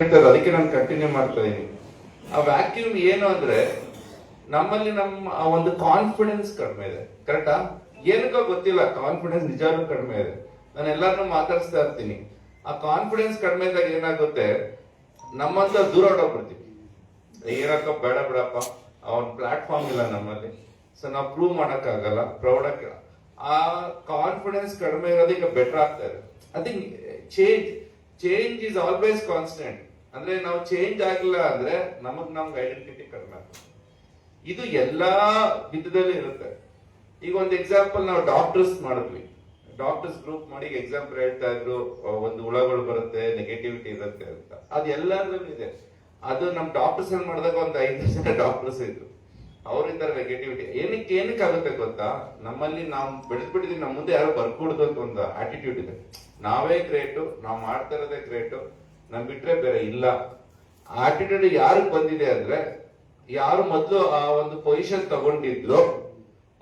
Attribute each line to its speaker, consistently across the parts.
Speaker 1: ಅದಕ್ಕೆ ನಾನು ಕಂಟಿನ್ಯೂ ಮಾಡ್ತಾ ಇದ್ದೀನಿ ಆ ವ್ಯಾಕ್ಯೂಮ್ ಏನು ಅಂದ್ರೆ, ನಮ್ಮಲ್ಲಿ ನಮ್ಮ ಒಂದು ಕಾನ್ಫಿಡೆನ್ಸ್ ಕಡಿಮೆ ಇದೆ. ಕರೆಕ್ಟಾ ಏನಕ್ಕೋ ಗೊತ್ತಿಲ್ಲ ಕಾನ್ಫಿಡೆನ್ಸ್ ನಿಜಾನು ಕಡಿಮೆ ಇದೆ. ನಾನು ಎಲ್ಲರನ್ನೂ ಮಾತಾಡಿಸ್ತಾ ಇರ್ತೀನಿ. ಆ ಕಾನ್ಫಿಡೆನ್ಸ್ ಕಡಿಮೆ ಇದ್ದಾಗ ಏನಾಗುತ್ತೆ? ನಮ್ಮಂತ ದೂರ ಹೊಡೋಗ್ಬಿಡ್ತೀವಿ ಏನಕ್ಕ ಬೇಡ ಬಿಡಪ್ಪ. ಅವನ್ ಪ್ಲಾಟ್ಫಾರ್ಮ್ ಇಲ್ಲ ನಮ್ಮಲ್ಲಿ. ಸೊ ನಾವು ಪ್ರೂವ್ ಮಾಡೋಕ್ಕಾಗಲ್ಲ ಪ್ರೌಢಕ್ಕೆ ಆ ಕಾನ್ಫಿಡೆನ್ಸ್ ಕಡಿಮೆ ಇರೋದಕ್ಕೆ ಬೆಟರ್ ಆಗ್ತಾ ಇದೆ. I think change change is always constant ಅಂದ್ರೆ ನಾವು ಚೇಂಜ್ ಆಗಿಲ್ಲ ಅಂದ್ರೆ ನಮಗ್ ನಮ್ಗೆ ಐಡೆಂಟಿಟಿ ಕಡಿಮೆ ಇದು ಎಲ್ಲಾ ವಿಧದಲ್ಲಿ ಇರುತ್ತೆ. ಈಗ ಒಂದು ಎಕ್ಸಾಂಪಲ್ ನಾವು ಡಾಕ್ಟರ್ಸ್ ಮಾಡಿದ್ವಿ. ಡಾಕ್ಟರ್ಸ್ ಗ್ರೂಪ್ ಮಾಡಿ ಎಕ್ಸಾಂಪಲ್ ಹೇಳ್ತಾ ಇದ್ರು ಒಂದು ಹುಳಗಳು ಬರುತ್ತೆ ನೆಗೆಟಿವಿಟಿ ಇರುತ್ತೆ ಅಂತ. ಅದು ಎಲ್ಲರಲ್ಲೂ ಇದೆ. ಅದು ನಮ್ ಡಾಕ್ಟರ್ಸ್ ಏನ್ ಮಾಡಿದಾಗ ಒಂದು ಐದು ಜನ ಡಾಕ್ಟರ್ಸ್ ಇದ್ರು. ಅವರಿಂದ ನೆಗೆಟಿವಿಟಿ ಏನಕ್ಕೆ ಏನಕ್ಕೆ ಆಗುತ್ತೆ ಗೊತ್ತಾ? ನಮ್ಮಲ್ಲಿ ನಾವು ಬೆಳೆದ್ಬಿಟ್ಟಿದೀವಿ ನಮ್ಮ ಮುಂದೆ ಯಾರು ಬರ್ಕೂಡ್ದು ಅಂತ ಒಂದು ಆಟಿಟ್ಯೂಡ್ ಇದೆ. ನಾವೇ ಗ್ರೇಟು ನಾವು ಮಾಡ್ತಾ ಇರೋದೇ ಗ್ರೇಟು ನಮ್ ಬಿಟ್ಟರೆ ಬೇರೆ ಇಲ್ಲ. ಆಟಿಟ್ಯೂಡ್ ಯಾರಿಗೆ ಬಂದಿದೆ ಅಂದ್ರೆ, ಯಾರು ಮೊದಲು ಆ ಒಂದು ಪೊಸಿಷನ್ ತಗೊಂಡಿದ್ರು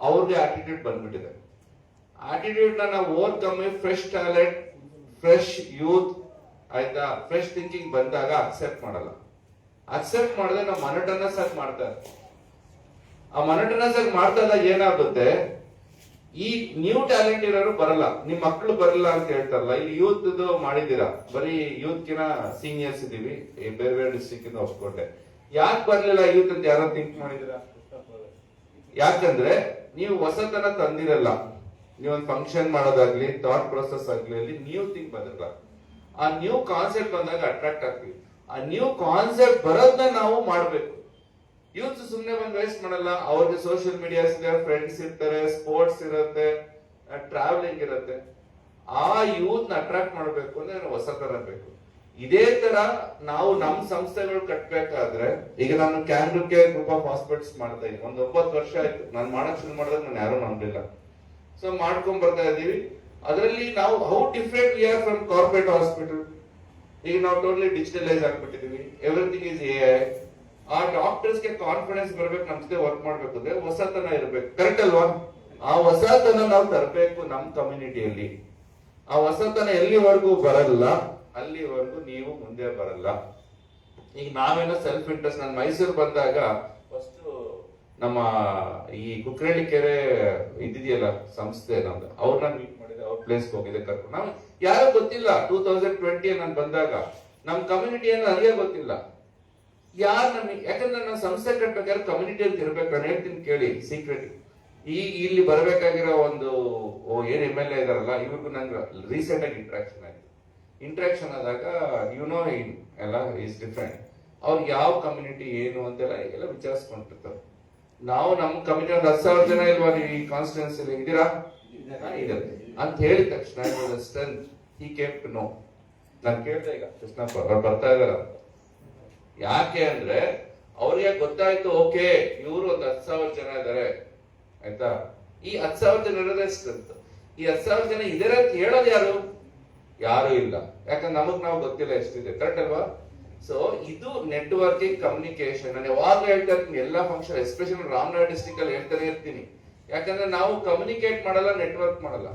Speaker 1: ಅವ್ರಿಗೆ ಆಟಿಟ್ಯೂಡ್ ಬಂದ್ಬಿಟ್ಟಿದೆ. ಆಟಿಟ್ಯೂಡ್ನ ನಾವು overcome fresh talent fresh youth ಆಯ್ತಾ? ಫ್ರೆಶ್ ಥಿಂಕಿಂಗ್ ಬಂದಾಗ ಅಕ್ಸೆಪ್ಟ್ ಮಾಡಲ್ಲ. ಅಕ್ಸೆಪ್ಟ್ ಮಾಡಿದ್ರೆ ನಾವು ಮನಟನಸ್ ಆಗಿ ಮಾಡ್ತಾರೆ. ಆ ಮನಟನಸ್ ಆಗಿ ಮಾಡ್ತಾ ಏನಾಗುತ್ತೆ? ಈ ನ್ಯೂ ಟ್ಯಾಲೆಂಟ್ ಇರೋರು ಬರಲ್ಲ. ನಿಮ್ ಮಕ್ಕಳು ಬರಲ್ಲ ಅಂತ ಹೇಳ್ತಾರಲ್ಲ, ಇಲ್ಲಿ ಯೂತ್ ಮಾಡಿದ್ದೀರಾ? ಬರೀ ಯೂತ್ ಕಿನ ಸೀನಿಯರ್ಸ್ ಇದೀವಿ ಬೇರೆ ಬೇರೆ ಡಿಸ್ಟ್ರಿಕ್ಟ್ ಇಂದ ಯಾಕೆ ಬರ್ಲಿಲ್ಲ ಯೂತ್ ಅಂತ ಯಾರು ಥಿಂಕ್ ಮಾಡಿದಿರಾ ಯಾಕಂದ್ರೆ ನೀವು ಹೊಸತನ ತಂದಿರಲ್ಲ. ನೀವೊಂದು ಫಂಕ್ಷನ್ ಮಾಡೋದಾಗ್ಲಿ ಥಾಟ್ ಪ್ರೊಸೆಸ್ ಆಗ್ಲಿ, ಅಲ್ಲಿ ನ್ಯೂ ಥಿಂಕ್ ಬಂದಿರಲ್ಲ. ಆ ನ್ಯೂ ಕಾನ್ಸೆಪ್ಟ್ ಬಂದಾಗ ಅಟ್ರಾಕ್ಟ್ ಆಗ್ತೀವಿ. ಆ ನ್ಯೂ ಕಾನ್ಸೆಪ್ಟ್ ಬರೋದನ್ನ ನಾವು ಮಾಡ್ಬೇಕು. ಯೂತ್ ಸುಮ್ನೆ ಬಂದು ವೇಸ್ಟ್ ಮಾಡಲ್ಲ. ಅವ್ರಿಗೆ ಸೋಷಿಯಲ್ ಮೀಡಿಯಾಸ್ ಇದೆ ಫ್ರೆಂಡ್ಸ್ ಇರ್ತಾರೆ ಸ್ಪೋರ್ಟ್ಸ್ ಇರುತ್ತೆ ಟ್ರಾವೆಲಿಂಗ್ ಇರುತ್ತೆ. ಆ ಯೂತ್ನ ಅಟ್ರಾಕ್ಟ್ ಮಾಡಬೇಕು ಅಂದ್ರೆ ಹೊಸತನ ಬೇಕು. ಇದೇ ತರ ನಾವು ನಮ್ ಸಂಸ್ಥೆಗಳು ಕಟ್ಬೇಕಾದ್ರೆ, ಈಗ ನಾನು ಕ್ಯಾಮ್ರಕ್ಕೆ ಕೇರ್ ಗ್ರೂಪ್ ಆಫ್ ಹಾಸ್ಪಿಟಲ್ಸ್ ಮಾಡ್ತಾ ಇದ್ದೀನಿ. ಒಂದ್ ಒಂಬತ್ತು ವರ್ಷ ಆಯ್ತು. ನಾನು ಮಾಡಕ್ ಶುರು ಮಾಡಿದಾಗ ನಾನು ಯಾರು ನಂಬಲಿಲ್ಲ. ಸೊ ಮಾಡ್ಕೊಂಡ್ ಬರ್ತಾ ಇದೀವಿ ಅದರಲ್ಲಿ ನಾವು how different we are from corporate hospital ಈಗ ನಾವು ಟೋಟಲಿ ಡಿಜಿಟಲೈಸ್ ಆಗ್ಬಿಟ್ಟಿದೀವಿ ಎವ್ರಿಥಿಂಗ್ ಇಸ್ ಎ ಐ ಆ ಡಾಕ್ಟರ್ಸ್ಗೆ ಕಾನ್ಫಿಡೆನ್ಸ್ ಬರ್ಬೇಕು, ನಮ್ ಜೊತೆ ವರ್ಕ್ ಮಾಡ್ಬೇಕು ಅಂದ್ರೆ ಹೊಸತನ ಇರ್ಬೇಕು. ಕರೆಕ್ಟ್ ಅಲ್ವಾ? ಆ ಹೊಸತನ ನಾವು ತರಬೇಕು ನಮ್ ಕಮ್ಯುನಿಟಿಯಲ್ಲಿ ಆ ಹೊಸತನ ಎಲ್ಲಿವರೆಗೂ ಬರಲ್ಲ, ಅಲ್ಲಿವರೆಗೂ ನೀವು ಮುಂದೆ ಬರಲ್ಲ. ಈಗ ನಾವೇನೋ ಸೆಲ್ಫ್ ಇಂಟ್ರೆಸ್ಟ್ ನಾನು ಮೈಸೂರು ಬಂದಾಗ ಫಸ್ಟ್ ನಮ್ಮ ಈ ಕುಕ್ರಳ್ಳಿ ಕೆರೆ ಇದಿದೆಯಲ್ಲ ಸಂಸ್ಥೆ ನಮ್ದು, ಅವ್ರನ್ನ ಮೀಟ್ ಮಾಡಿದೆ, ಅವ್ರ ಪ್ಲೇಸ್ಗೆ ಹೋಗಿದೆ ಕರ್ಕೊಂಡು. ನಾವು ಯಾರೋ ಗೊತ್ತಿಲ್ಲ ಟೂ ತೌಸಂಡ್ ಟ್ವೆಂಟಿ ನಾನು ಬಂದಾಗ. ನಮ್ ಕಮ್ಯುನಿಟಿ ಏನು ನನಗೆ ಗೊತ್ತಿಲ್ಲ. ಯಾರು ನಮಗೆ ಯಾಕಂದ್ರೆ ನಾನು ಸಂಸ್ಥೆ ಕಟ್ಟಬೇಕಾದ್ರೆ ಕಮ್ಯುನಿಟಿ ಅಂತ ಇರ್ಬೇಕು ನಾನು ಹೇಳ್ತೀನಿ ಕೇಳಿ ಸೀಕ್ರೆಟ್ ಈ ಇಲ್ಲಿ ಬರಬೇಕಾಗಿರೋ ಒಂದು ಓ, ಏನ್ ಎಂ ಎಲ್ ಎ ಇದಾರಲ್ಲ ಇವ್ರಿಗೂ ನಂಗೆ ರೀಸೆಂಟ್ ಆಗಿ ಇಂಟ್ರಾಕ್ಷನ್ ಆಯ್ತು. ಇಂಟ್ರಾಕ್ಷನ್ ಆದಾಗ ಯು ನೋ ಎಲ್ಲ ಈಸ್ ಡಿಫ್ರೆಂಟ್ ಅವ್ರು ಯಾವ ಕಮ್ಯುನಿಟಿ ಏನು ಅಂತೆಲ್ಲ ಎಲ್ಲ ವಿಚಾರಿಸ್ಕೊಂಡಿರ್ತಾರೆ ನಾವು ನಮ್ಮ ಕಮ್ಯುನಿಟಿ ಒಂದು ಹತ್ತು ಸಾವಿರ ಜನ ಇಲ್ವಾ ನೀವು ಈ ಕಾನ್ಸ್ಟಿಟ್ಯೂನ್ಸಿ ಇದ್ದೀರಾ? ಹಾ, ಇದೆ ಅಂತ ಹೇಳಿದ ತಕ್ಷಣ ಸ್ಟ್ರೆಂತ್ ಈ ಕೆಪ್ ಟು ನೋ ನಾನು ಕೇಳ್ದೆ ಈಗ ಕೃಷ್ಣಪ್ಪ ಅವ್ರು ಬರ್ತಾ ಇದಾರ ಯಾಕೆ ಅಂದ್ರೆ ಅವ್ರಿಗೆ ಗೊತ್ತಾಯ್ತು, ಓಕೆ, ಇವರು ಒಂದು ಹತ್ತು ಸಾವಿರ ಜನ ಇದಾರೆ, ಆಯ್ತಾ? ಈ ಹತ್ತು ಸಾವಿರ ಜನ ಇರೋದೇ ಸ್ಟ್ರೆಂತ್ ಈ ಹತ್ತು ಸಾವಿರ ಜನ ಇದಾರೆ ಅಂತ ಹೇಳೋದು ಯಾರು? ಯಾರು ಇಲ್ಲ. ಯಾಕಂದ್ರೆ ನಮಗ್ ನಾವು ಗೊತ್ತಿಲ್ಲ ಎಷ್ಟಿದೆ. ಕರೆಕ್ಟ್ ಅಲ್ವಾ? ಸೊ ಇದು ನೆಟ್ವರ್ಕಿಂಗ್ ಕಮ್ಯುನಿಕೇಶನ್ ನಾನು ಯಾವಾಗ ಹೇಳ್ತಾ ಇರ್ತೀನಿ, ಎಲ್ಲಾ ಫಂಕ್ಷನ್ ಎಸ್ಪೆಷಲಿ ರಾಮನಗರ ಡಿಸ್ಟಿಕ್ ಅಲ್ಲಿ ಹೇಳ್ತಾನೆ ಇರ್ತೀನಿ. ಯಾಕಂದ್ರೆ ನಾವು ಕಮ್ಯುನಿಕೇಟ್ ಮಾಡಲ್ಲ ನೆಟ್ವರ್ಕ್ ಮಾಡಲ್ಲ.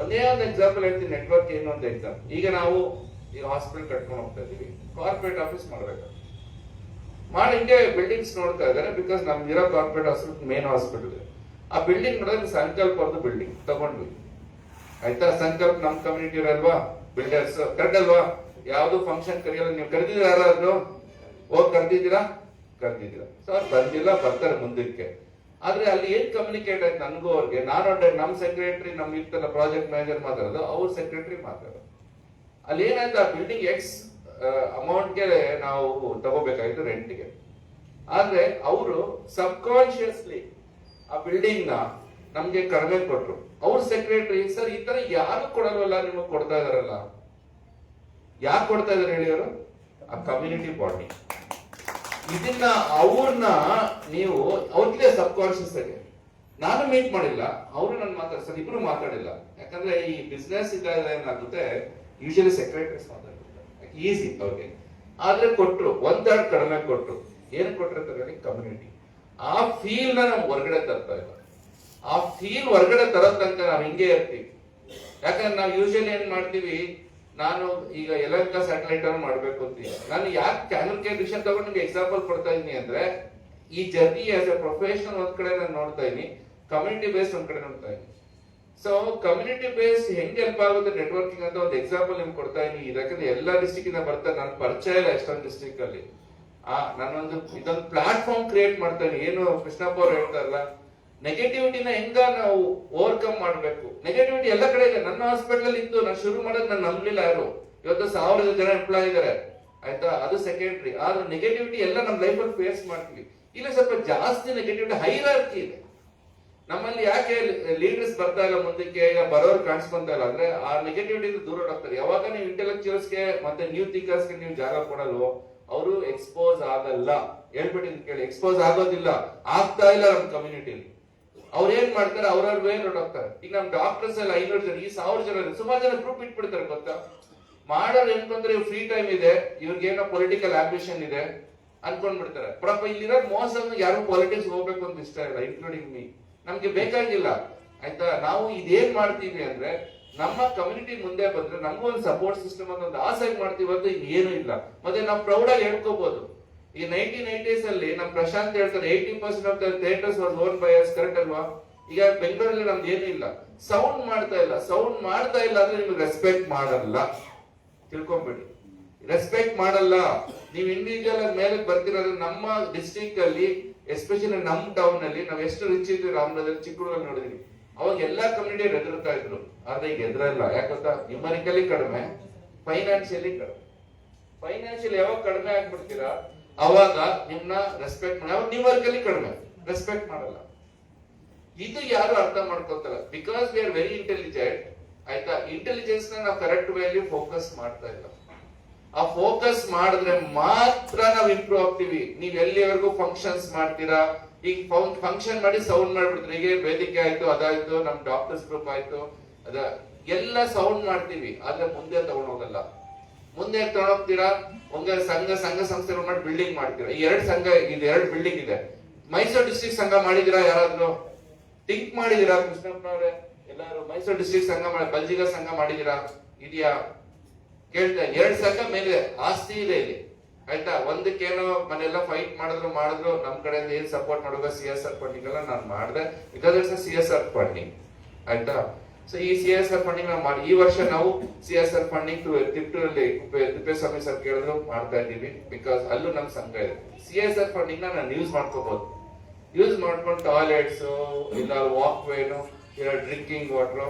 Speaker 1: ಒಂದೇ ಒಂದು ಎಕ್ಸಾಂಪಲ್ ಹೇಳ್ತೀನಿ ನೆಟ್ವರ್ಕ್ ಏನು ಅಂತ ಎಕ್ಸಾಮ್ ಈಗ ನಾವು ಈಗ ಹಾಸ್ಪಿಟಲ್ ಕಟ್ಕೊಂಡು ಹೋಗ್ತಾ ಇದೀವಿ ಕಾರ್ಪೊರೇಟ್ ಆಫೀಸ್ ಮಾಡಬೇಕು. ಮಾಡಿ ಹಿಂಗೆ ಬಿಲ್ಡಿಂಗ್ಸ್ ನೋಡ್ತಾ ಇದ್ದಾರೆ ಬಿಕಾಸ್ ನಮ್ದಿರೋ ಕಾರ್ಪೊರೇಟ್ ಹಾಸ್ಪಿಟಲ್ ಮೇನ್ ಹಾಸ್ಪಿಟಲ್ ಆ ಬಿಲ್ಡಿಂಗ್ ನೋಡಿದ್ರೆ ಸಂಕಲ್ಪ ಅವ್ರದ್ದು ಬಿಲ್ಡಿಂಗ್ ತಗೊಂಡ್ವಿ. ಆಯ್ತಾ? ಸಂಕಲ್ಪ ನಮ್ ಕಮ್ಯುನಿಟಿ ಅಲ್ವಾ? ಬಿಲ್ಡರ್ಸ್ ಕರೆಕ್ಟ್ ಅಲ್ವಾ ಯಾವ್ದು ಫಂಕ್ಷನ್ ಕರೆಯಲ್ಲ, ನೀವು ಕರೆದಿದ್ರ ಯಾರಾದ್ರು? ಹೋಗ್ ಕರೆದಿದ್ದೀರಾ? ಕರೆದಿದ್ದೀರಾ. ಸೊ ಅವ್ರು ಬಂದಿಲ್ಲ, ಬರ್ತಾರೆ ಮುಂದಕ್ಕೆ. ಆದ್ರೆ ಅಲ್ಲಿ ಏನ್ ಕಮ್ಯುನಿಕೇಟ್ ಆಯ್ತು ನನಗೂ ಅವ್ರಿಗೆ? ನಾನು ನಮ್ಮ ನಮ್ ಸೆಕ್ರೆಟರಿ ನಮ್ಮ ಇರ್ತಲ್ಲ ಪ್ರಾಜೆಕ್ಟ್ ಮ್ಯಾನೇಜರ್ ಮಾತಾಡೋದು, ಅವ್ರ ಸೆಕ್ರೆಟರಿ ಮಾತಾಡೋದು. ಅಲ್ಲಿ ಏನಾಯ್ತು? ಆ ಬಿಲ್ಡಿಂಗ್ ಎಕ್ಸ್ ಅಮೌಂಟ್ಗೆ ನಾವು ತಗೋಬೇಕಾಗಿತ್ತು ರೆಂಟ್ಗೆ ಆದ್ರೆ ಅವರು ಸಬ್ ಕಾನ್ಶಿಯಸ್ಲಿ ಆ ಬಿಲ್ಡಿಂಗ್ನ ನಮ್ಗೆ ಕಡಿಮೆ ಕೊಟ್ರು. ಅವ್ರ ಸೆಕ್ರೆಟರಿ ಸರ್, ಈ ತರ ಯಾರು ಕೊಡಲ್ವಲ್ಲ? ನಿಮಗೆ ಕೊಡ್ತಾ ಇದಾರಲ್ಲ. ಯಾರು ಕೊಡ್ತಾ ಇದಾರೆ ಹೇಳಿ ಅವರು? ಆ ಕಮ್ಯುನಿಟಿ ಬಾಡಿ ಇದನ್ನ ಅವ್ರನ್ನ ನೀವು ಅವ್ರಿಗೆ ಸಬ್ ಕಾನ್ಶಿಯಸ್ ಆಗಿ. ನಾನು ಮೀಟ್ ಮಾಡಿಲ್ಲ. ಅವರು ನನ್ನ ಮಾತಾಡ್ತಾರೆ ಇಬ್ರು ಮಾತಾಡಿಲ್ಲ. ಯಾಕಂದ್ರೆ ಈ ಬಿಸ್ನೆಸ್ ಇದ್ದಾಗ ಏನಾಗುತ್ತೆ ಯೂಶಲಿ ಸೆಕ್ರೆಟರೀಸ್ ಮಾತಾಡ್ತಾರೆ ಈಸಿ ಅವ್ರಿಗೆ ಆದ್ರೆ ಕೊಟ್ರು, ಒಂದ್ ಥರ್ಡ್ ಕಡಿಮೆ ಕೊಟ್ರು. ಏನ್ ಕೊಟ್ಟಿರ್ತಾರೆ ಕಮ್ಯುನಿಟಿ ಆ ಫೀಲ್ನ ನಾವು ಹೊರಗಡೆ ತರ್ತಾ ಇಲ್ಲ. ಆ ಫೀಲ್ ಹೊರಗಡೆ ತರೋ ತನಕ ನಾವು ಹಿಂಗೆ ಇರ್ತೀವಿ. ಯಾಕಂದ್ರೆ ನಾವು ಯೂಶಲಿ ಏನ್ ಮಾಡ್ತೀವಿ, ನಾನು ಈಗ ಎಲ್ಲ ಸ್ಯಾಟಲೈಟ್ ಅನ್ನು ಮಾಡ್ಬೇಕು ಅಂತೀನಿ ನಾನು ಯಾಕೆ ಚಾನಲ್ ಕೇರ್ ವಿಷಯ ತಗೊಂಡು ನಿಮ್ಗೆ ಎಕ್ಸಾಂಪಲ್ ಕೊಡ್ತಾ ಇದೀನಿ ಅಂದ್ರೆ, ಈ ಜರ್ನಿ ಆಸ್ ಎ ಪ್ರೊಫೆಷನಲ್ ಒಂದ್ ಕಡೆ ನಾನು ನೋಡ್ತಾ ಇದೀನಿ ಕಮ್ಯುನಿಟಿ ಬೇಸ್ ಒಂದ್ ಕಡೆ ನೋಡ್ತಾ ಇದೀನಿ. ಸೊ ಕಮ್ಯುನಿಟಿ ಬೇಸ್ ಹೆಂಗ್ ಹೆಲ್ಪ್ ಆಗುತ್ತೆ? ನೆಟ್ವರ್ಕಿಂಗ್ ಅಂತ ಒಂದು ಎಕ್ಸಾಂಪಲ್ ನಿಮ್ಗೆ ಕೊಡ್ತಾ ಇದೀನಿ. ಯಾಕಂದ್ರೆ ಎಲ್ಲಾ ಡಿಸ್ಟಿಕ್ ಇಂದ ಬರ್ತಾರೆ ನಾನು ಪರಿಚಯ ಇಲ್ಲ ಎಷ್ಟೊಂದು ಡಿಸ್ಟಿಕ್ ಅಲ್ಲಿ. ಆ, ನಾನೊಂದು ಇದೊಂದು ಪ್ಲಾಟ್ಫಾರ್ಮ್ ಕ್ರಿಯೇಟ್ ಮಾಡ್ತಾ ಇದೀನಿ. ಏನು ಕೃಷ್ಣಪ್ಪ ಅವ್ರು ಹೇಳ್ತಾರಲ್ಲ ನೆಗೆಟಿವಿಟಿನ ಹೆಂಗ ನಾವು ಓವರ್ಕಮ್ ಮಾಡ್ಬೇಕು? ನೆಗೆಟಿವಿಟಿ ಎಲ್ಲ ಕಡೆ ಇದೆ. ನನ್ನ ಹಾಸ್ಪಿಟಲ್ ಇತ್ತು. ನಾನು ಶುರು ಮಾಡೋದು ನಾನು ನಂಬಲಿಲ್ಲ ಯಾರು. ಇವತ್ತು ಸಾವಿರದ ಜನ ಎಂಪ್ಲಾಯ್ ಇದಾರೆ. ಆಯ್ತಾ? ಅದು ಸೆಕೆಂಡ್ರಿ ಆದ್ರೆ ನೆಗೆಟಿವಿಟಿ ಎಲ್ಲ ನಮ್ಮ ಲೈಫಲ್ಲಿ ಫೇಸ್ ಮಾಡ್ತೀವಿ. ಇಲ್ಲ, ಸ್ವಲ್ಪ ಜಾಸ್ತಿ ನೆಗೆಟಿವಿಟಿ ಹೈರಾರ್ಕಿ ಇದೆ. ನಮ್ಮಲ್ಲಿ ಯಾಕೆ ಲೀಡರ್ಸ್ ಬರ್ತಾ ಇಲ್ಲ, ಮುಂದಕ್ಕೆ ಬರೋರು ಕಾಣಿಸ್ಕೊಂತ ಇಲ್ಲ ಅಂದ್ರೆ ಆ ನೆಗೆಟಿವಿಟಿ ದೂರ ಹೋಗ್ತಾರೆ. ಯಾವಾಗ ನೀವು ಇಂಟೆಲೆಕ್ಚುಯಲ್ಸ್ಗೆ ಮತ್ತೆ ನ್ಯೂ ಥಿಂಕರ್ಸ್ಗೆ ನೀವು ಜಾಗ ಕೊಡಲ್ವೋ, ಅವರು ಎಕ್ಸ್ಪೋಸ್ ಆಗಲ್ಲ. ಹೇಳ್ಬಿಟ್ಟಿದ್ ಕೇಳಿ ಎಕ್ಸ್ಪೋಸ್ ಆಗೋದಿಲ್ಲ. ಆಗ್ತಾ ಇಲ್ಲ ನಮ್ಮ ಕಮ್ಯುನಿಟಿಲಿ ಅವ್ರು ಏನ್ ಮಾಡ್ತಾರೆ ಅವ್ರವ್ರ ವೇ ನೋಡೋಗ್ತಾರೆ ಈಗ ನಮ್ ಡಾಕ್ಟರ್ಸ್ ಎಲ್ಲ ಐನೂರು ಜನ ಈ ಸಾವಿರ ಜನ. ಸುಮಾರು ಜನ ಗ್ರೂಪ್ ಇಟ್ಬಿಡ್ತಾರೆ ಗೊತ್ತಾ? ಮಾಡೋರು ಏನಂತಂದ್ರೆ ಇವ್ ಫ್ರೀ ಟೈಮ್ ಇದೆ ಇವ್ರಿಗೇನೋ ಪೊಲಿಟಿಕಲ್ ಆಂಬಿಷನ್ ಇದೆ ಅನ್ಕೊಂಡ್ಬಿಡ್ತಾರೆ. ಪಾಪ ಇಲ್ಲಿರೋ ಮೋಸ ಯಾರು ಪಾಲಿಟಿಕ್ಸ್ ಹೋಗ್ಬೇಕು ಅಂತ ಇಷ್ಟ ಇಲ್ಲ ಇನ್ಕ್ಲೂಡಿಂಗ್ ಮೀ ನಮ್ಗೆ ಬೇಕಾಗಿಲ್ಲ. ಆಯ್ತಾ? ನಾವು ಇದೇನ್ ಮಾಡ್ತೀವಿ ಅಂದ್ರೆ ನಮ್ಮ ಕಮ್ಯುನಿಟಿ ಮುಂದೆ ಬಂದ್ರೆ ನಮಗೂ ಒಂದು ಸಪೋರ್ಟ್ ಸಿಸ್ಟಮ್ ಅಂತ ಒಂದು ಆಸೆ ಮಾಡ್ತೀವಿ ಅಂತ ಏನು ಇಲ್ಲ. ಮತ್ತೆ ನಾವು ಪ್ರೌಡ್ ಆಗಿ ಹೇಳ್ಕೋಬಹುದು ಈ ನೈನ್ಟೀನ್ ಏಟೀಸ್ ಅಲ್ಲಿ ನಮ್ ಪ್ರಶಾಂತ್ ಹೇಳ್ತಾರೆ eighty percent of the theatres was own by us correct ಅಲ್ವಾ? ಈಗ ಬೆಂಗಳೂರಲ್ಲಿ ನಮ್ದು ಏನು ಇಲ್ಲ. ಸೌಂಡ್ ಮಾಡ್ತಾ ಇಲ್ಲ. ಸೌಂಡ್ ಮಾಡ್ತಾ ಇಲ್ಲ ಅಂದ್ರೆ ನಿಮ್ಗೆ ರೆಸ್ಪೆಕ್ಟ್ ಮಾಡಲ್ಲ. ತಿಳ್ಕೊಂಬಿಡಿ. ರೆಸ್ಪೆಕ್ಟ್ ಮಾಡಲ್ಲ. ನೀವು ಇಂಡಿವಿಜುವಲ್ ಆಗಿ ಮೇಲೆ ಬರ್ತಿರೋದು ನಮ್ಮ ಡಿಸ್ಟ್ರಿಕ್ಟ್ ಅಲ್ಲಿ ಎಸ್ಪೆಷಲಿ ನಮ್ಮ ಟೌನ್ ಅಲ್ಲಿ, ನಾವ್ ಎಷ್ಟು ರಿಚ್ ಇದ್ವಿ ರಾಮನಗರ ಚಿಕ್ಕೂರಲ್ಲಿ ನೋಡಿದ್ವಿ ಅವಾಗ ಎಲ್ಲಾ ಕಮ್ಯುನಿಟಿ ಎದುರ್ತಾ ಇದ್ರು. ಆದ್ರೆ ಈಗ ಎದುರಲ್ಲ ಯಾಕಂತ ನ್ಯೂಮರಿಕಲಿ ಕಡಿಮೆ ಫೈನಾನ್ಷಿಯಲಿ ಕಡಿಮೆ. ಫೈನಾನ್ಷಿಯಲ್ ಯಾವಾಗ ಕಡಿಮೆ ಆಗ್ಬಿಡ್ತೀರಾ? ಅವಾಗ ನಿಮ್ನ ರೆಸ್ಪೆಕ್ಟ್ ಮಾಡಿ ಅವಾಗ ನ್ಯೂಮರಿಕಲಿ ಕಡಿಮೆ. ರೆಸ್ಪೆಕ್ಟ್ ಮಾಡಲ್ಲ. ಇದು ಯಾರು ಅರ್ಥ ಮಾಡ್ಕೊತಲ್ಲ because we are very intelligent ಆಯ್ತಾ? ಇಂಟೆಲಿಜೆನ್ಸ್ ನಾವು ಕರೆಕ್ಟ್ ವೇಲಿ ಫೋಕಸ್ ಮಾಡ್ತಾ ಇಲ್ಲ. ಆ ಫೋಕಸ್ ಮಾಡಿದ್ರೆ ಮಾತ್ರ ನಾವು ಇಂಪ್ರೂವ್ ಆಗ್ತೀವಿ. ನೀವ್ ಎಲ್ಲಿವರೆಗೂ ಫಂಕ್ಷನ್ಸ್ ಮಾಡ್ತೀರಾ? ಈಗ ಫಂಕ್ಷನ್ ಮಾಡಿ ಸೌಂಡ್ ಮಾಡ್ಬಿಡ್ತೀರಿ ಈಗ ವೇದಿಕೆ ಆಯ್ತು, ಅದಾಯ್ತು, ನಮ್ ಡಾಕ್ಟರ್ಸ್ ಗ್ರೂಪ್ ಆಯ್ತು, ಅದ ಎಲ್ಲ ಸೌಂಡ್ ಮಾಡ್ತೀವಿ. ಆದ್ರೆ ಮುಂದೆ ತಗೊಂಡ್ ಹೋಗಲ್ಲ. ಮುಂದೆ ತಗೊಂಡೋಗ್ತೀರಾ ಒಂದ ಸಂಘ ಸಂಘ ಸಂಸ್ಥೆಗಳು ಮಾಡಿ ಬಿಲ್ಡಿಂಗ್ ಮಾಡ್ತೀರಾ? ಈ ಎರಡು ಸಂಘ ಇದು, ಎರಡು ಬಿಲ್ಡಿಂಗ್ ಇದೆ. ಮೈಸೂರು ಡಿಸ್ಟ್ರಿಕ್ಟ್ ಸಂಘ ಮಾಡಿದಿರಾ ಯಾರಾದ್ರೂ? ಥಿಂಕ್ ಮಾಡಿದಿರಾ ಕೃಷ್ಣಪ್ಪನವ್ರೆ? ಎಲ್ಲಾರು ಮೈಸೂರು ಡಿಸ್ಟ್ರಿಕ್ಟ್ ಸಂಘ ಮಾಡಿ ಬಲ್ಜಿಗ ಸಂಘ ಮಾಡಿದಿರಾ ಇದೆಯಾ? ಕೇಳ್ತಾ ಎರಡ್ ಸಾಕ ಮೇಲೆ ಆಸ್ತಿ ಇದೆ ಇಲ್ಲಿ. ಆಯ್ತಾ? ಒಂದಕ್ಕೇನೋ ಮನೆಲ್ಲ ಫೈಟ್ ಮಾಡಿದ್ರು ಮಾಡಿದ್ರು, ನಮ್ ಕಡೆಯಿಂದ ಏನ್ ಸಪೋರ್ಟ್ ಮಾಡುವಾಗ ಸಿ ಎಸ್ ಆರ್ ಫಂಡಿಂಗ್ ಎಲ್ಲ ನಾನು ಮಾಡಿದೆ. Because C S R funding ಆಯ್ತಾ? ಸೊ ಈ ಸಿ ಎಸ್ ಆರ್ ಫಂಡಿಂಗ್ ನಾವು ಮಾಡಿ. ಈ ವರ್ಷ ನಾವು ಸಿ ಎಸ್ ಆರ್ ಫಂಡಿಂಗ್ ತಿಪ್ಟೂರಲ್ಲಿ ತಿಪ್ಪೇಸ್ವಾಮಿ ಸರ್ ಕೇಳಿದ್ರು, ಮಾಡ್ತಾ ಇದ್ದೀವಿ. ಬಿಕಾಸ್ ಅಲ್ಲೂ ನಮ್ ಸಂಘ ಇದೆ. ಸಿ ಎಸ್ ಆರ್ ಫಂಡಿಂಗ್ ನಾನು ಯೂಸ್ ಮಾಡ್ಕೋಬಹುದು ಯೂಸ್ ಮಾಡ್ಕೊಂಡು ಟಾಯ್ಲೆಟ್ಸ್ ಇಲ್ಲ ವಾಕ್ ವೇನು ಇಲ್ಲ ಡ್ರಿಂಕಿಂಗ್ ವಾಟರ್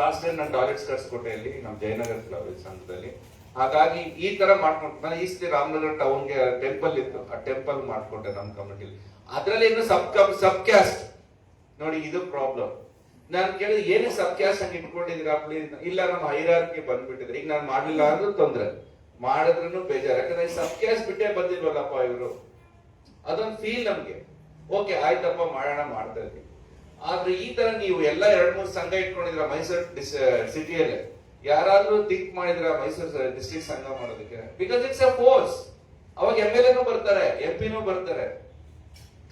Speaker 1: ಲಾಸ್ಟ್ ಟೈಮ್ ನಾನು ಟಾಯ್ಲೆಟ್ಸ್ ಕರ್ಸ್ಕೋಟೆಯಲ್ಲಿ ನಮ್ಮ ಜಯನಗರ ಸಂಘದಲ್ಲಿ. ಹಾಗಾಗಿ ಈ ತರ ಮಾಡ್ಕೊಂಡು ನಾನು ಈ ಸತಿ ರಾಮನಗರ ಟೌನ್ಗೆ ಟೆಂಪಲ್ ಇತ್ತು. ಆ ಟೆಂಪಲ್ ಮಾಡ್ಕೊಂಡೆ ನಮ್ಮ ಕಮಿಟಿಲಿ ಅದರಲ್ಲಿ ಇನ್ನು ಸಬ್ ಸಬ್ ಕ್ಯಾಸ್ಟ್ ನೋಡಿ, ಇದು ಪ್ರಾಬ್ಲಮ್ ನಾನು ಕೇಳಿದ್ರೆ ಏನು ಸಬ್ ಕ್ಯಾಸ್ಟ್ ಹಂಗೆ ಇಟ್ಕೊಂಡಿದ್ದೀರಾ ಪ್ಲೀಸ್ ಇಲ್ಲ ನಮ್ಮ ಹೈರಾರ್ಕಿ ಬಂದ್ಬಿಟ್ಟಿದ್ರೆ ಈಗ ನಾನು ಮಾಡಲಿಲ್ಲ ಅಂದ್ರೆ ತೊಂದರೆ. ಮಾಡಿದ್ರು ಬೇಜಾರು. ಯಾಕಂದ್ರೆ ಸಬ್ ಕ್ಯಾಸ್ಟ್ ಬಿಟ್ಟೇ ಬಂದಿಲ್ವಲ್ಲಪ್ಪ ಇವರು? ಅದೊಂದು ಫೀಲ್ ನಮ್ಗೆ. ಓಕೆ ಆಯ್ತಪ್ಪ, ಮಾಡೋಣ, ಮಾಡ್ತಾ ಇದ್ವಿ. ಆದ್ರೆ ಈ ತರ ನೀವು ಎಲ್ಲ ಎರಡ್ ಮೂರು ಸಂಘ ಇಟ್ಕೊಂಡಿದ್ರ ಮೈಸೂರ್ ಸಿಟಿಯಲ್ಲಿ? ಯಾರಾದ್ರೂ ಥಿಂಕ್ ಮಾಡಿದ್ರ ಮೈಸೂರು ಡಿಸ್ಟ್ರಿಕ್ಟ್ ಸಂಘ ಮಾಡೋದಕ್ಕೆ? ಬಿಕಾಸ್ ಇಟ್ಸ್ ಅ ಫೋರ್ಸ್ ಅವಾಗ ಎಂ ಎಲ್ ಎನೂ ಬರ್ತಾರೆ ಎಂ ಪಿನೂ ಬರ್ತಾರೆ.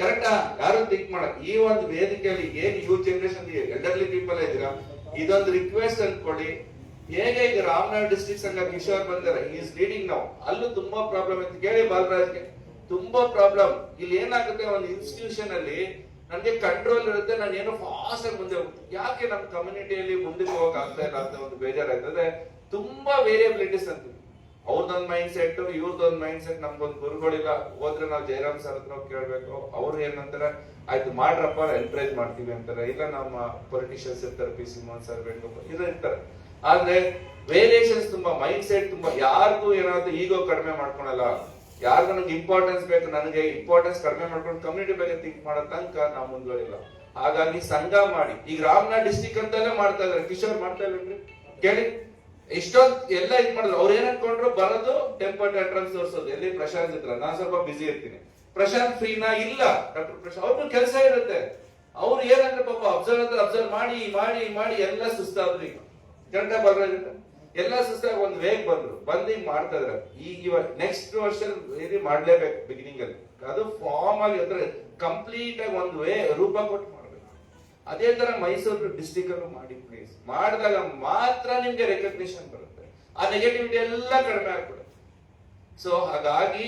Speaker 1: ಕರೆಕ್ಟಾ ಯಾರು ಥಿಂಕ್ ಮಾಡಕ್ ಈ ಒಂದು ವೇದಿಕೆಯಲ್ಲಿ ಏನ್ ಯೂತ್ ಜನರೇಷನ್ ಎಲ್ಡರ್ಲಿ ಪೀಪಲ್ ಇದ್ದೀರಾ, ಇದೊಂದು ರಿಕ್ವೆಸ್ಟ್ ಅನ್ಕೊಳ್ಳಿ ಹೇಗೆ ಈಗ ರಾಮನಗರ ಡಿಸ್ಟ್ರಿಕ್ಟ್ ಸಂಘ ಕಿಶೋರ್ ಬಂದಾರೆ? ಈಸ್ ಲೀಡಿಂಗ್ ನಾವು ಅಲ್ಲೂ ತುಂಬಾ ಪ್ರಾಬ್ಲಮ್ ಅಂತ ಕೇಳಿ ಬಾಲರಾಜ್ಗೆ. ತುಂಬಾ ಪ್ರಾಬ್ಲಮ್ ಇಲ್ಲಿ ಏನಾಗುತ್ತೆ? ಒಂದು ಇನ್ಸ್ಟಿಟ್ಯೂಷನ್ ಅಲ್ಲಿ ನನಗೆ ಕಂಟ್ರೋಲ್ ಇರುತ್ತೆ, ನಾನು ಏನೋ ಫಾಸ್ಟ್ ಆಗಿ ಮುಂದೆ ಯಾಕೆ ನಮ್ಮ ಕಮ್ಯುನಿಟಿಯಲ್ಲಿ ಮುಂದಕ್ಕೆ ಹೋಗಕ್ ಆಗ್ತಾ ಇಲ್ಲ ಅಂತ ಒಂದು ಬೇಜಾರಾಗ್ತದೆ ತುಂಬಾ ವೇರಿಯಬಿಲಿಟೀಸ್ ಅಂತ. ಅವ್ರದೊಂದು ಮೈಂಡ್ ಸೆಟ್ ಇವ್ರದೊಂದು ಮೈಂಡ್ ಸೆಟ್ ನಮ್ಗೊಂದು ಗುರುಗಳಿಲ್ಲ. ಹೋದ್ರೆ ನಾವು ಜಯರಾಮ್ ಸರ್ ಹತ್ರ ಕೇಳ್ಬೇಕು. ಅವ್ರು ಏನಂತಾರೆ ಆಯ್ತು, ಮಾಡ್ರಪ್ಪ ಎನ್ಕರೇಜ್ ಮಾಡ್ತೀವಿ ಅಂತಾರೆ. ಇಲ್ಲ ನಮ್ಮ ಪೊಲಿಟಿಷಿಯನ್ಸ್ ಇರ್ತಾರೆ P C Mohan sir Venugopal ಇರ್ತಾರೆ. ಆದ್ರೆ ವೇರಿಯೇಷನ್ಸ್ ತುಂಬಾ ಮೈಂಡ್ ಸೆಟ್ ತುಂಬಾ, ಯಾರಿಗೂ ಏನಾದ್ರು ಈಗೋ ಕಡಿಮೆ ಮಾಡ್ಕೊಳಲ್ಲ. ಯಾರಿಗೂ ನನಗೆ ಇಂಪಾರ್ಟೆನ್ಸ್ ಬೇಕು, ನನಗೆ ಇಂಪಾರ್ಟೆನ್ಸ್ ಕಡಿಮೆ ಮಾಡ್ಕೊಂಡು ಕಮ್ಯುನಿಟಿ ಬಗ್ಗೆ ಥಿಂಕ್ ಮಾಡೋ ತನಕ ನಾವು ಮುಂದುವರಿಲ್ಲ. ಹಾಗಾಗಿ ಸಂಘ ಮಾಡಿ, ಈಗ ರಾಮನಾಥ್ ಡಿಸ್ಟಿಕ್ ಅಂತಲೇ ಮಾಡ್ತಾ ಇದಾರೆ ಕಿಶೋರ್ ಮಾಡ್ತಾ ಇಲ್ರಿ ಕೇಳಿ. ಇಷ್ಟೊಂದ್ ಎಲ್ಲ ಇದ್ ಮಾಡಿದ್ರು. ಅವ್ರು ಏನ್ ಅನ್ಕೊಂಡ್ರು? ಬರೋದು ಟೆಂಪರ್ ಟ್ಯಾಂಟ್ರಮ್ಸ್ ತೋರಿಸೋದು. ಎಲ್ಲಿ? ಪ್ರಶಾಂತ್ ಇದ್ರ. ನಾನ್ ಸ್ವಲ್ಪ ಬಿಸಿ ಇರ್ತೀನಿ. ಪ್ರಶಾಂತ್ ಫ್ರೀನಾ ಇಲ್ಲ. ಡಾಕ್ಟರ್ ಪ್ರಶಾಂತ್ ಅವ್ರಿಗೂ ಕೆಲಸ ಇರುತ್ತೆ. ಅವ್ರು ಏನಂದ್ರೆ ಪಾಪ ಅಬ್ಸರ್ವ್ ಅಬ್ಸರ್ವ್ ಮಾಡಿ ಮಾಡಿ ಮಾಡಿ ಎಲ್ಲ ಸುಸ್ತಾದ್ರು ಈಗ. ಗಂಟೆ ಬರೋದ್ರಿಂದ ಎಲ್ಲ ಸಿಸ್ಟರ್ ಒಂದು ವೇಗ್ ಬಂದ್ರು. ಬಂದ್ ಹಿಂಗ್ ಮಾಡ್ತಾ ಇದ್ರೆ. ಈಗ ಇವಾಗ ನೆಕ್ಸ್ಟ್ ವರ್ಷ ಇದು ಮಾಡ್ಲೇಬೇಕು ಬಿಗಿನಿಂಗ್ ಅಲ್ಲಿ. ಅದು ಫಾರ್ಮ್ ಆಗಿ ಅಂದ್ರೆ ಕಂಪ್ಲೀಟ್ ಆಗಿ ಒಂದು ವೇ ರೂಪ ಕೊಟ್ಟು ಮಾಡ್ಬೇಕು. ಅದೇ ತರ ಮೈಸೂರು ಡಿಸ್ಟಿಕ್ ಅಲ್ಲೂ ಮಾಡಿ ಪ್ಲೀಸ್ ಮಾಡಿದಾಗ ಮಾತ್ರ ನಿಮ್ಗೆ ರೆಕಗ್ನಿಷನ್ ಬರುತ್ತೆ. ಆ ನೆಗೆಟಿವಿಟಿ ಎಲ್ಲ ಕಡಿಮೆ ಆಗ್ಬಿಡುತ್ತೆ. ಸೊ ಹಾಗಾಗಿ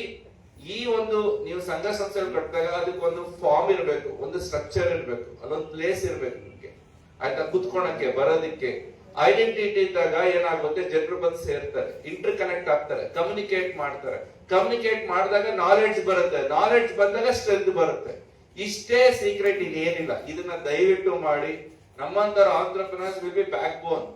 Speaker 1: ಈ ಒಂದು ನೀವು ಸಂಘ ಸಂಸ್ಥೆಗಳು ಕಟ್ಟಿದಾಗ ಅದಕ್ಕೊಂದು ಫಾರ್ಮ್ ಇರಬೇಕು, ಒಂದು ಸ್ಟ್ರಕ್ಚರ್ ಇರಬೇಕು, ಅಲ್ಲೊಂದು ಪ್ಲೇಸ್ ಇರಬೇಕು ನಿಮ್ಗೆ. ಆಯ್ತಾ? ಕುತ್ಕೊಳಕ್ಕೆ, ಬರೋದಕ್ಕೆ. ಐಡೆಂಟಿಟಿ ಇದ್ದಾಗ ಏನಾಗುತ್ತೆ? ಜನರು ಬಂದು ಸೇರ್ತಾರೆ ಇಂಟರ್ ಕನೆಕ್ಟ್ ಆಗ್ತಾರೆ ಕಮ್ಯುನಿಕೇಟ್ ಮಾಡ್ತಾರೆ. ಕಮ್ಯುನಿಕೇಟ್ ಮಾಡಿದಾಗ ನಾಲೆಡ್ಜ್ ಬರುತ್ತೆ. ನಾಲೆಡ್ಜ್ ಬಂದಾಗ ಸ್ಟ್ರೆಂತ್ ಬರುತ್ತೆ. ಇಷ್ಟೇ ಸೀಕ್ರೆಟ್ ಏನಿಲ್ಲ. ಇದನ್ನ ದಯವಿಟ್ಟು ಮಾಡಿ. ನಮ್ಮಂತರ entrepreneurs will be back bone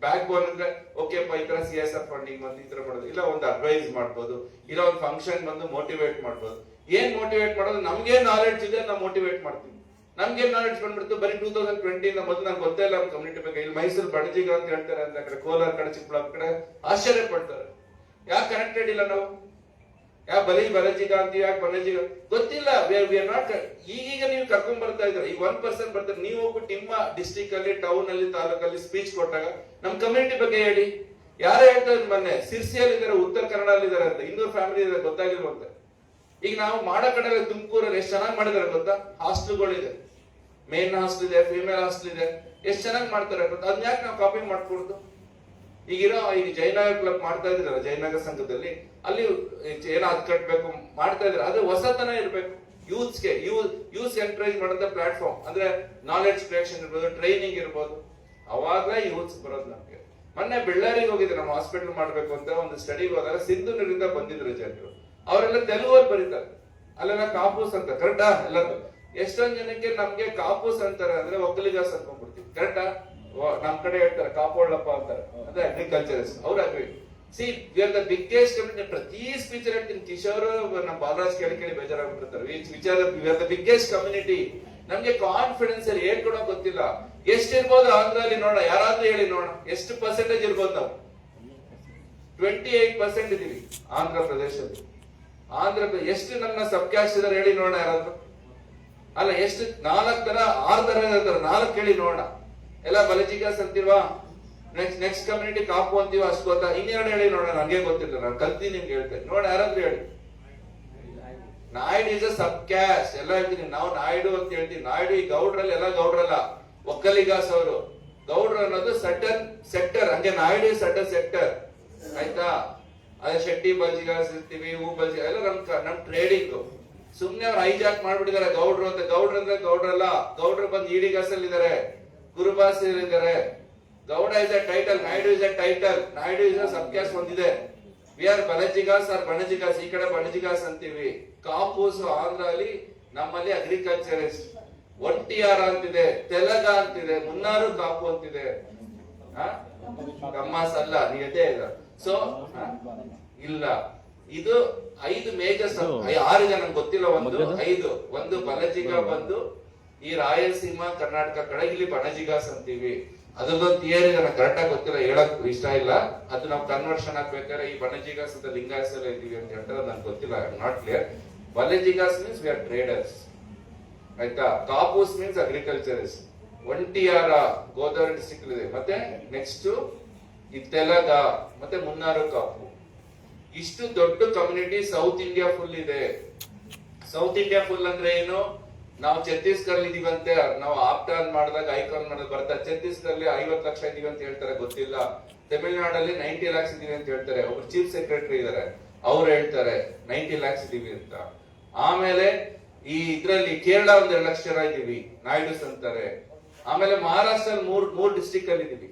Speaker 1: back bone ಅಂದ್ರೆ ಓಕೆ ಈ ತರ ಸಿ ಎಸ್ ಆರ್ ಫಂಡಿಂಗ್ ಬಂದು ಈ ತರ ಮಾಡೋದು. ಇಲ್ಲ, ಒಂದು ಅಡ್ವೈಸ್ ಮಾಡ್ಬೋದು. ಇಲ್ಲ, ಒಂದು ಫಂಕ್ಷನ್ ಬಂದು ಮೋಟಿವೇಟ್ ಮಾಡ್ಬೋದು. ಏನ್ ಮೋಟಿವೇಟ್ ಮಾಡೋದು? ನಮ್ಗೆ ನಾಲೆಡ್ಜ್ ಇದೆ, ನಾವು ಮೋಟಿವೇಟ್ ಮಾಡ್ತೀವಿ. ನಮ್ಗೆ ನಾಲೆಡ್ಜ್ ಬಂದ್ಬಿಡ್ತು? ಬರೀ ಟೂ ತೌಸಂಡ್ ಟ್ವೆಂಟಿ ಮೊದಲು ನಂಗೆ ಗೊತ್ತೇ ಇಲ್ಲ ನಮ್ಮ ಕಮ್ಯುನಿಟಿ ಬಗ್ಗೆ. ಇಲ್ಲಿ ಮೈಸೂರು ಬಡಜಿಗ ಅಂತ ಹೇಳ್ತಾರೆ ಅಂತ ಕಡೆ, ಕೋಲಾರ ಕಡೆ, ಚಿಕ್ಕಬಳ್ಳಾಪುರ ಕಡೆ ಆಶ್ಚರ್ಯ ಪಡ್ತಾರೆ. ಯಾಕೆ ಕನೆಕ್ಟೆಡ್ ಇಲ್ಲ ನಾವು? ಯಾ ಬಲಿ ಬಲಜಿಗ ಅಂತ ಯಾಕೆ ಬಲಜಿಗ? ಗೊತ್ತಿಲ್ಲ. ನಾಟ್ ಈಗೀಗ ನೀವು ಕರ್ಕೊಂಡ್ ಬರ್ತಾ ಇದ್ರೆ ಈಗ ಒನ್ ಪರ್ಸನ್ ಬರ್ತಾರೆ. ನೀವು ಹೋಗ್ಬಿಟ್ಟು ನಿಮ್ಮ ಡಿಸ್ಟಿಕ್ ಅಲ್ಲಿ ಟೌನ್ ಅಲ್ಲಿ, ತಾಲೂಕಲ್ಲಿ ಸ್ಪೀಚ್ ಕೊಟ್ಟಾಗ ನಮ್ ಕಮ್ಯುನಿಟಿ ಬಗ್ಗೆ ಹೇಳಿ. ಯಾರೇ ಹೇಳ್ತಾರೆ ಮೊನ್ನೆ? ಸಿರ್ಸಿಯಲ್ಲಿ ಇದಾರೆ ಉತ್ತರ ಕನ್ನಡ ಇದಾರೆ ಅಂತ. ಇನ್ನೂರು ಫ್ಯಾಮಿಲಿ ಇದಾರೆ ಗೊತ್ತಾಗಿಲ್ವಂತೆ. ಈಗ ನಾವು ಮಾಡೋ ಕಡೆ ತುಮಕೂರಲ್ಲಿ ಎಷ್ಟು ಚೆನ್ನಾಗಿ ಮಾಡಿದಾರೆ ಗೊತ್ತಾ? ಹಾಸ್ಟೆಲ್ಗಳಿದೆ. ಮೇನ್ ಹಾಸ್ಟೆಲ್ ಇದೆ ಫಿಮೇಲ್ ಹಾಸ್ಟೆಲ್ ಇದೆ. ಎಷ್ಟು ಚೆನ್ನಾಗಿ ಮಾಡ್ತಾರೆ ಗೊತ್ತಾ? ಅದನ್ನ ಯಾಕೆ ನಾವು ಕಾಪಿ ಮಾಡ್ಕೊಡ್ದು? ಈಗಿರೋ ಈಗ ಜಯನಗರ ಕ್ಲಬ್ ಮಾಡ್ತಾ ಇದ್ರಲ್ಲ, ಜಯನಗರ ಸಂಘದಲ್ಲಿ, ಅಲ್ಲಿ ಏನೋ ಅದ್ ಕಟ್ಬೇಕು, ಮಾಡ್ತಾ ಇದ್ದಾರೆ ಅದು ಹೊಸತನ ಇರ್ಬೇಕು. ಯೂತ್ಸ್ಗೆ ಯೂತ್ ಯೂತ್ ಎಂಕರೇಜ್ ಮಾಡಂತ ಪ್ಲಾಟ್ಫಾರ್ಮ್ ಅಂದ್ರೆ ನಾಲೆಡ್ಜ್ ಕ್ರಿಯೇಷನ್ ಇರ್ಬೋದು ಟ್ರೈನಿಂಗ್ ಇರ್ಬೋದು. ಅವಾಗಲೇ ಯೂತ್ಸ್ ಬರೋದು ನಮಗೆ. ಮೊನ್ನೆ ಬೆಳ್ಳಾರಿಗೆ ಹೋಗಿದ್ದೆ, ನಮ್ಮ ಹಾಸ್ಪಿಟಲ್ ಮಾಡ್ಬೇಕು ಅಂತ ಒಂದು ಸ್ಟಡಿಗೆ ಹೋದಾಗ ಸಿಂಧುನೂರಿಂದ ಬಂದಿದ್ರು ಜನರು. ಅವರೆಲ್ಲ ತೆಲುಗಲ್ಲಿ ಬರೀತಾರೆ. ಅಲ್ಲೆಲ್ಲ ಕಾಪೂಸ್ ಅಂತ, ಕರೆಕ್ಟಾ? ಎಲ್ಲರೂ ಎಷ್ಟೊಂದ್ ಜನಕ್ಕೆ ನಮ್ಗೆ ಕಾಪೂಸ್ ಅಂತಾರೆ ಅಂದ್ರೆ ಒಕ್ಕಲಿಗಾಸ್ ಅನ್ಕೊಂಡ್ಬಿಡ್ತೀವಿ ಕರೆಕ್ಟಾ? ನಮ್ ಕಡೆ ಹೇಳ್ತಾರೆ ಕಾಪೋಳ್ಳಪ್ಪ ಅಂತಾರೆ. ಅಂದ್ರೆ ಅಗ್ರಿಕಲ್ಚರಸ್ ಅವ್ರ agri C R the biggest ಪ್ರತಿ ಸ್ಪೀಚ್ ಹೇಳ್ತೀನಿ, ಕಿಶೋರ್ ನಮ್ಮ ಬಾಲರಾಜ್ ಕೇಳಿ ಕೇಳಿ ಬೇಜಾರಾಗ್ಬಿಟ್ಟಿರ್ತಾರೆ. ವಿಚಾರ ವಿ ದ ಬಿಗ್ಗೆಸ್ಟ್ ಕಮ್ಯುನಿಟಿ ನಮ್ಗೆ ಕಾನ್ಫಿಡೆನ್ಸ್ ಅಲ್ಲಿ ಹೇಳ್ಕೊಡೋಕ್ ಗೊತ್ತಿಲ್ಲ. ಎಷ್ಟು ಇರ್ಬೋದು ಆಂಧ್ರಲ್ಲಿ ನೋಡೋಣ, ಯಾರಾದ್ರೂ ಹೇಳಿ ನೋಡೋಣ. ಎಷ್ಟು ಪರ್ಸೆಂಟೇಜ್ ಇರ್ಬೋದು ನಾವು? ಟ್ವೆಂಟಿ ಏಟ್ ಪರ್ಸೆಂಟ್ ಇದೀವಿ ಆಂಧ್ರ ಪ್ರದೇಶದಲ್ಲಿ. ಆಂಧ್ರ ಎಷ್ಟು ನನ್ನ ಸಬ್ ಕ್ಯಾಸ್ಟ್ ಇದಾರೆ ಹೇಳಿ ನೋಡೋಣ ಯಾರಾದ್ರು? ಅಲ್ಲ, ಎಷ್ಟು ನಾಲ್ಕು ತರ ಆರು ತರ ನಾಲ್ಕು ಹೇಳಿ ನೋಡೋಣ. ಎಲ್ಲ ಬಲಜಿಗಾಸ್ ಅಂತೀವಾ? ನೆಕ್ಸ್ಟ್ ನೆಕ್ಸ್ಟ್ ಕಮ್ಯುನಿಟಿ ಕಾಪು ಅಂತೀವ? ಅಷ್ಟು ಗೊತ್ತಾ? ಇನ್ನೆರಡು ಹೇಳಿ ನೋಡೋಣ ನನಗೆ ಗೊತ್ತಿಲ್ಲ, ನಾನು ಕಲ್ತಿ ನಿಮ್ಗೆ ಹೇಳ್ತೇನೆ. ನೋಡ ಯಾರಾದ್ರೂ ಹೇಳಿ. Naidu is a sub caste ಎಲ್ಲ ಹೇಳ್ತೀನಿ, ನಾವು ನಾಯ್ಡು ಅಂತ ಹೇಳ್ತೀವಿ. ನಾಯ್ಡು ಈ ಗೌಡ್ರಲ್ಲಿ, ಎಲ್ಲ ಗೌಡ್ರಲ್ಲ. ಒಕ್ಕಲಿಗಾಸ್ ಅವರು. ಗೌಡ್ರು ಅನ್ನೋದು ಸಟನ್ ಸೆಕ್ಟರ್. ಹಂಗೆ ನಾಯ್ಡು ಸಟನ್ ಸೆಕ್ಟರ್ ಆಯ್ತಾ? ಅದೇ ಶೆಟ್ಟಿ ಬಲ್ಜಿಗಾಸ್ ಇರ್ತೀವಿ ಹೂ ಬಲ್ಜಿ ಎಲ್ಲ ನಮ್ ನಮ್ ಟ್ರೇಡಿಂಗ್ ಸುಮ್ನೆ ಅವ್ರು ಹೈಜಾಕ್ ಮಾಡ್ಬಿಟ್ಟಿದ್ದಾರೆ, ಗೌಡ್ರು ಅಂತ. ಗೌಡ್ರು ಅಂದ್ರೆ ಗೌಡ್ರಲ್ಲ. ಗೌಡ್ರು ಬಂದು ಈಡಿಗಾಸಲ್ಲಿ ಇದಾರೆ ಗುರುಬಾಸ್ ಇದ್ದಾರೆ Gowda is a title Naidu is a title Naidu is a sub caste we are ಬಣಜಿಗಾಸ್ are ಬಣಜಿಗಾಸ್ ಈ ಕಡೆ ಬಣಜಿಗಾಸ್ ಅಂತೀವಿ. ಕಾಪೂಸ್ ಆಂಧ್ರ ಅಲ್ಲಿ ನಮ್ಮಲ್ಲಿ ಅಗ್ರಿಕಲ್ಚರಿಸ್ಟ್ ಆರ್ ಅಂತಿದೆ, ತೆಲಗ ಅಂತಿದೆ, ಮುನ್ನಾರು ಕಾಪು ಅಂತಿದೆ. ಗಮ್ಮಾಸ್ ಅಲ್ಲ ಅದೇ ಇಲ್ಲ. ಸೊ ಇಲ್ಲ. ಇದು ಐದು ಮೇಜರ್ ಆರು ಜನ ನಂಗೆ ಗೊತ್ತಿಲ್ಲ ಒಂದು ಐದು. ಒಂದು ಬಲಜಿಗ ಬಂದು ಈ ರಾಯಲಸೀಮಾ ಕರ್ನಾಟಕ ಕಡೆ ಇಲ್ಲಿ ಬಣಜಿಗಾಸ್ ಅಂತೀವಿ. ಅದೊಂದು ಥಿಯರಿ ನನಗೆ ಕರೆಕ್ಟ್ ಆಗಿ ಗೊತ್ತಿಲ್ಲ ಹೇಳಕ್ ಇಷ್ಟ ಇಲ್ಲ. ಅದು ನಾವು ಕನ್ವರ್ಷನ್ ಆಗ್ಬೇಕಾದ್ರೆ ಈ ಬಣಜಿಗಾಸ್ ಅಂತ ಲಿಂಗಾಯಸ್ ಎಲ್ಲ ಇದ್ದೀವಿ ಅಂತ ಹೇಳ್ತಾರೆ ನನ್ಗೆ ಗೊತ್ತಿಲ್ಲ not clear Balijigas means we are traders ಆಯ್ತಾ? ಕಾಪೂಸ್ ಮೀನ್ಸ್ ಅಗ್ರಿಕಲ್ಚರಿಸ್ಟ್ ಒಂಟಿಯಾರ ಗೋದಾವರಿ ಡಿಸ್ಟಿಕ್ ಇದೆ. ಮತ್ತೆ ನೆಕ್ಸ್ಟ್ ಈ ಮತ್ತೆ ಮುನ್ನಾರು ಕಾಪು. ಇಷ್ಟು ದೊಡ್ಡ ಕಮ್ಯುನಿಟಿ ಸೌತ್ ಇಂಡಿಯಾ ಫುಲ್ ಇದೆ. ಸೌತ್ ಇಂಡಿಯಾ ಫುಲ್ ಅಂದ್ರೆ ಏನು? ನಾವು ಛತ್ತೀಸ್ಗಢ ಇದೀವಂತೆ, ನಾವು ಆಪ್ಟಾನ್ ಮಾಡಿದಾಗ ಐಕಾನ್ ಮಾಡಿದಾಗ ಬರ್ತಾರೆ ಛತ್ತೀಸ್ಗಢಲ್ಲಿ ಐವತ್ ಲಕ್ಷ ಇದೀವಿ ಅಂತ ಹೇಳ್ತಾರೆ, ಗೊತ್ತಿಲ್ಲ. ತಮಿಳ್ನಾಡಲ್ಲಿ ನೈಂಟಿ ಲ್ಯಾಕ್ಸ್ ಇದೀವಿ ಅಂತ ಹೇಳ್ತಾರೆ. ಒಬ್ರು ಚೀಫ್ ಸೆಕ್ರೆಟರಿ ಇದಾರೆ. ಅವ್ರು ಹೇಳ್ತಾರೆ, ನೈಂಟಿ ಲ್ಯಾಕ್ಸ್ ಇದೀವಿ ಅಂತ. ಆಮೇಲೆ ಈ ಇದ್ರಲ್ಲಿ ಕೇರಳ ಒಂದ್ ಎರಡು ಲಕ್ಷ ಜನ ಇದೀವಿ ನಾಯ್ಡುಸ್ ಅಂತಾರೆ ಆಮೇಲೆ ಮಹಾರಾಷ್ಟ್ರ ಮೂರ್ ಮೂರ್ ಡಿಸ್ಟಿಕ್ ಅಲ್ಲಿ ಇದೀವಿ.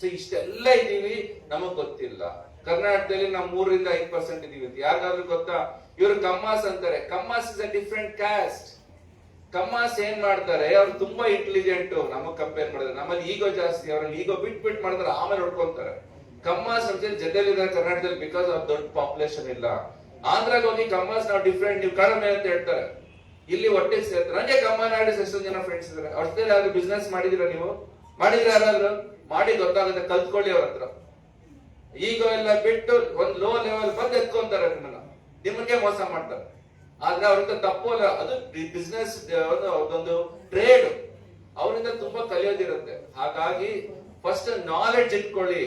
Speaker 1: ಸೊ ಇಷ್ಟೆಲ್ಲ ಇದೀವಿ ನಮಗ್ ಗೊತ್ತಿಲ್ಲ. ಕರ್ನಾಟಕದಲ್ಲಿ ನಾವು ಮೂರರಿಂದ ಐದು ಪರ್ಸೆಂಟ್ ಇದೀವಿ ಅಂತ. ಯಾರಿಗಾದ್ರೂ ಗೊತ್ತಾ? ಇವರು ಕಮ್ಮಾಸ್ ಅಂತಾರೆ. Kammas is a different caste Kammas ಏನ್ ಮಾಡ್ತಾರೆ? ಅವ್ರು ತುಂಬಾ ಇಂಟೆಲಿಜೆಂಟ್ ನಮಗ್ ಕಂಪೇರ್ ಮಾಡಿದ್ರೆ, ನಮ್ಮಲ್ಲಿ ಈಗೋ ಜಾಸ್ತಿ, ಅವ್ರಲ್ಲಿ ಈಗೋ ಬಿಟ್ ಬಿಟ್ ಮಾಡಿದ್ರೆ ಆಮೇಲೆ ಹೊಡ್ಕೊಂತಾರೆ. ಕಮ್ಮಾಸ್ ಅಂತ ಜೊತೆಲಿದ್ದಾರೆ ಕರ್ನಾಟಕದಲ್ಲಿ ಬಿಕಾಸ್ ಆಫ್ ದೊಡ್ಡ ಪಾಪ್ಯುಲೇಷನ್ ಇಲ್ಲ. ಆಂಧ್ರಾಗ ಹೋಗಿ ಕಮ್ಮಾಸ್ ನಾವು ಡಿಫ್ರೆಂಟ್ ನೀವು ಕಡಿಮೆ ಅಂತ ಹೇಳ್ತಾರೆ. ಇಲ್ಲಿ ಒಟ್ಟಿಗೆ ಸೇರ್ತಾರೆ. ನಂಗೆ ಕಮ್ಮ ನಾಡಿಸ್ ಎಷ್ಟೊಂದು ಜನ ಫ್ರೆಂಡ್ಸ್ ಇದಾರೆ ಅಷ್ಟೇ ಯಾರು ಬಿಸ್ನೆಸ್ ಮಾಡಿದಿರ ನೀವು? ಮಾಡಿದ್ರೆ ಯಾರಾದ್ರೂ? ಮಾಡಿ ಗೊತ್ತಾಗುತ್ತೆ, ಕಲ್ತ್ಕೊಳ್ಳಿ ಅವ್ರ ಹತ್ರ. ಈಗ ಎಲ್ಲ ಬಿಟ್ಟು ಒಂದು ಲೋ ಲೆವೆಲ್ ಬಂದು ಎತ್ಕೊಂತಾರೆ ನಿಮ್ಮನ್ನ. ನಿಮ್ಮನ್ನೇ ಮೋಸ ಮಾಡ್ತಾರೆ. ಆದ್ರೆ ಅವ್ರಿಂದ ತಪ್ಪು ಅಲ್ಲ, ಅದು ಬಿಸ್ನೆಸ್ ಅದೊಂದು ಟ್ರೇಡ್ ಅವರಿಂದ ತುಂಬಾ ಕಲಿಯೋದಿರುತ್ತೆ. ಹಾಗಾಗಿ ಫಸ್ಟ್ ನಾಲೆಡ್ಜ್ ಇಟ್ಕೊಳ್ಳಿ.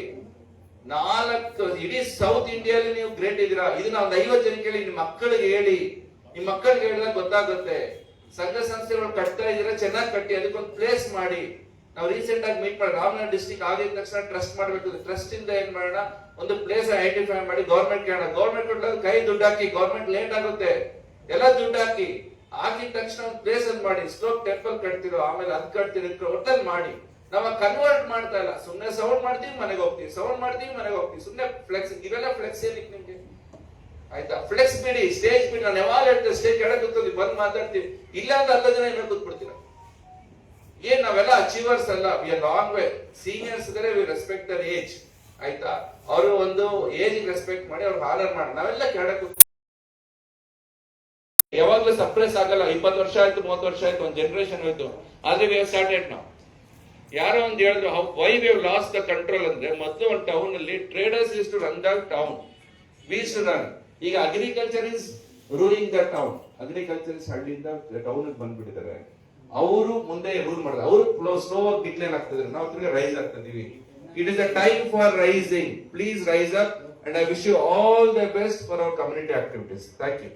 Speaker 1: ನಾಲ್ಕು, ಇಡೀ ಸೌತ್ ಇಂಡಿಯಾದಲ್ಲಿ ನೀವು ಗ್ರೇಟ್ ಇದೀರಾ ಇದನ್ನ ನಾವು ಐವತ್ತು ಜನ ಕೇಳಿ ನಿಮ್ಮ ಮಕ್ಕಳಿಗೆ ಹೇಳಿ. ನಿಮ್ ಮಕ್ಕಳಿಗೆ ಹೇಳಿದ್ರೆ ಗೊತ್ತಾಗುತ್ತೆ. ಸಂಘ ಸಂಸ್ಥೆಗಳು ಕಟ್ತಾ ಇದೀರಾ ಚೆನ್ನಾಗಿ ಕಟ್ಟಿ, ಅದಕ್ಕೊಂದು ಪ್ಲೇಸ್ ಮಾಡಿ. ನಾವು ರೀಸೆಂಟ್ ಆಗಿ ಮೀಟ್ ಮಾಡಿ, ರಾಮನಗರ ಡಿಸ್ಟಿಕ್ ಆಗಿದ ತಕ್ಷಣ ಟ್ರಸ್ಟ್ ಮಾಡಬೇಕು ಟ್ರಸ್ಟ್ ಇಂದ ಏನ್ ಮಾಡೋಣ? ಒಂದು ಪ್ಲೇಸ್ ಐಡೆಂಟಿಫೈ ಮಾಡಿ ಗೌರ್ಮೆಂಟ್ ಕೇಳೋಣ. ಗೌರ್ಮೆಂಟ್ ಕೊಟ್ಟಾಗ ಕೈ ದುಡ್ಡು ಹಾಕಿ ಗೌರ್ಮೆಂಟ್ ಲೇಟ್ ಆಗುತ್ತೆ. ಎಲ್ಲ ದುಡ್ಡು ಹಾಕಿ. ಹಾಕಿದ ತಕ್ಷಣ ಒಂದು ಪ್ಲೇಸ್ ಮಾಡಿ ಸ್ಲೋಪ್ ಟೆಂಪಲ್ ಕಟ್ತಿರೋ, ಆಮೇಲೆ ಅದ್ ಕಟ್ತಿರೋ ಒಟ್ಟಲ್ಲಿ ಮಾಡಿ. ನಮ್ಮ ಕನ್ವರ್ಟ್ ಮಾಡ್ತಾ ಇಲ್ಲ. ಸುಮ್ನೆ ಸೌಂಡ್ ಮಾಡ್ತೀವಿ, ಮನೆಗೆ ಹೋಗ್ತೀವಿ. ಸೌಂಡ್ ಮಾಡ್ತೀವಿ, ಮನೆಗೆ ಹೋಗ್ತೀವಿ. ಸುಮ್ನೆ ಫ್ಲೆಕ್ಸ್ ಇವೆಲ್ಲ ಫ್ಲೆಕ್ಸ್ ಏನಕ್ಕೆ ನಿಮ್ಗೆ? ಆಯ್ತಾ? ಫ್ಲೆಕ್ಸ್ ಬಿಡಿ ಸ್ಟೇಜ್ ಬಿಡಿ. ನಾನು ಯಾವಾಗ ಹೇಳ್ತೇವೆ ಸ್ಟೇಜ್ ಕೆಳಗೆ ಕೂತ್ಕೊಂಡು ಬಂದ್ ಮಾತಾಡ್ತೀವಿ. ಇಲ್ಲ ಅಂತ ಅರ್ಧ ಜನ ಏನೋ ಕೂತ್ಬಿಡ್ತೀರ? ಏನ್ ನಾವೆಲ್ಲ ಅಚೀವರ್ಸ್ ಅಲ್ಲ we are long way seniors ಇದ್ರೆ ವಿ ರೆಸ್ಪೆಕ್ಟ್ ದರ್ ಏಜ್ ಆಯ್ತಾ? ಅವರು ಒಂದು ಏಜ್ ರೆಸ್ಪೆಕ್ಟ್ ಮಾಡಿ ಅವ್ರು ಹಾಲರ್ ಮಾಡಿ. ನಾವೆಲ್ಲ ಕೆಳಗೆ ಕೂತ್ ಯಾವಾಗ್ಲೂ ಸಪ್ರೆಸ್ ಆಗಲ್ಲ. ಇಪ್ಪತ್ತು ವರ್ಷ ಆಯ್ತು, ಮೂವತ್ತು ವರ್ಷ ಆಯ್ತು, ಒಂದು ಜನರೇಷನ್ ಹೋಯ್ತು. ಆದ್ರೆ ವಿ ಸ್ಟಾರ್ಟೆಡ್ ನಾವು ಯಾರೋ ಒಂದು ಹೇಳಿದ್ರು why we loss the control ಅಂದ್ರೆ ಮೊದಲು ಒಂದು ಟೌನ್ ಅಲ್ಲಿ traders is to run the town was to run ಈಗ agriculture is ruling the town agriculture is ಹಳ್ಳಿಯಿಂದ ಟೌನ್ ಬಂದ್ಬಿಟ್ಟಿದ್ದಾರೆ. ಅವರು ಮುಂದೆ ಮೂವ್ ಮಾಡಿದ್ರು. ಅವರು ಸ್ಲೋ ಆಗಿ ಡಿಕ್ಲೈನ್ ಆಗ್ತಿದ್ರು. ನಾವು ತಿರುಗಿ rise ಆಗ್ತಿದೀವಿ it is a time for rising please rise up and I wish you all the best for our community activities thank you